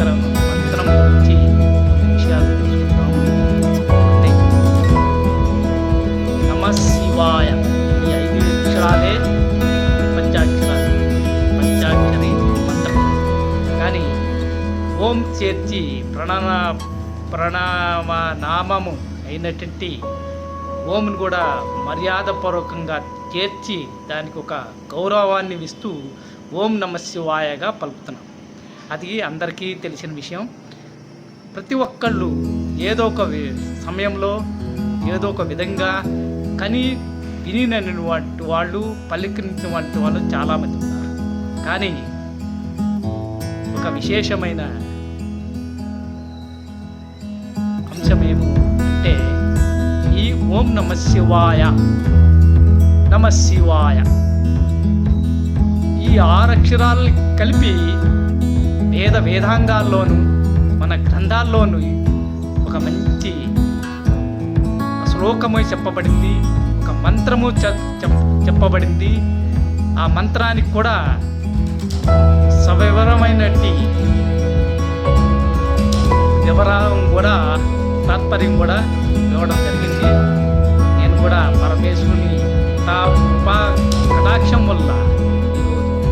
మంత్రం మంత్రం గురించి విషయాలు తెలుసుకుందాం అంటే ఈ ఐదు అక్షరాలే పంచాక్షరాలు పంచాక్షరి మంత్రం. కానీ ఓం చేర్చి ప్రణామ ప్రణామ నామము అయినటువంటి ఓంను కూడా మర్యాదపూర్వకంగా చేర్చి దానికి ఒక గౌరవాన్ని ఇస్తూ ఓం నమ శివాయగా పలుకుతున్నాం. అది అందరికీ తెలిసిన విషయం. ప్రతి ఒక్కళ్ళు ఏదో ఒక సమయంలో ఏదో ఒక విధంగా కని వంటి వాళ్ళు పలికినటువంటి వాళ్ళు చాలామంది ఉన్నారు. కానీ ఒక విశేషమైన అంశమేము అంటే ఈ ఓం నమ శివాయ నమ శివాయ. ఈ ఆరు అక్షరాలు కలిపి వేద వేదాంగాల్లోనూ మన గ్రంథాల్లోనూ ఒక మంచి శ్లోకము చెప్పబడింది ఒక మంత్రము చెప్- చెప్పబడింది. ఆ మంత్రానికి కూడా సవివరమైనటువంటి వివరం కూడా తాత్పర్యం కూడా ఇవ్వడం జరిగింది. నేను కూడా పరమేశ్వరుని తా- కటాక్షం వల్ల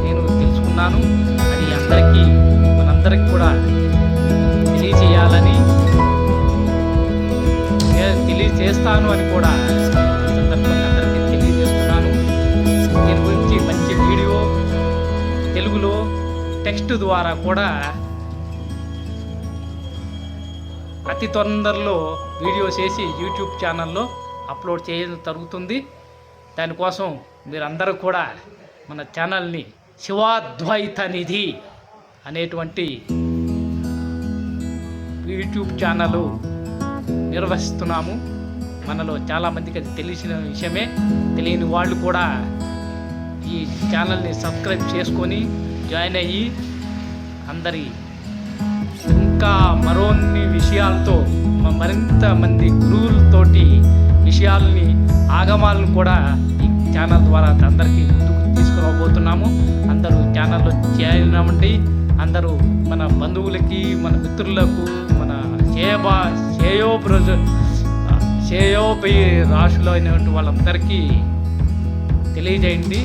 నేను తెలుసుకున్నాను. అది అందరికీ అందరికి కూడా తెలియజేయాలని తెలియజేస్తాను అని కూడా సందర్భంగా అందరికీ తెలియజేస్తున్నాను. దీని గురించి మంచి వీడియో తెలుగులో టెక్స్ట్ ద్వారా కూడా అతి తొందరలో వీడియో చేసి యూట్యూబ్ ఛానల్లో అప్లోడ్ చేయడం జరుగుతుంది. దానికోసం మీరందరూ కూడా మన ఛానల్ని శివాద్వైత నిధి అనేటువంటి యూట్యూబ్ ఛానల్ నిర్వహిస్తున్నాము. మనలో చాలామందికి అది తెలిసిన విషయమే. తెలియని వాళ్ళు కూడా ఈ ఛానల్ని సబ్స్క్రైబ్ చేసుకొని జాయిన్ అయ్యి అందరి ఇంకా మరోన్ని విషయాలతో మరింత మంది గురువులతోటి విషయాల్ని ఆగమాలను కూడా ఈ ఛానల్ ద్వారా అందరికీ ముందుకు తీసుకురాబోతున్నాము. అందరూ ఛానల్లో చేరినామండి అందరూ మన బంధువులకి మన మిత్రులకు మన చేయబా చేయో ప్రజ శ్రేయోపై రాశులు అయినటువంటి వాళ్ళందరికీ తెలియజేయండి.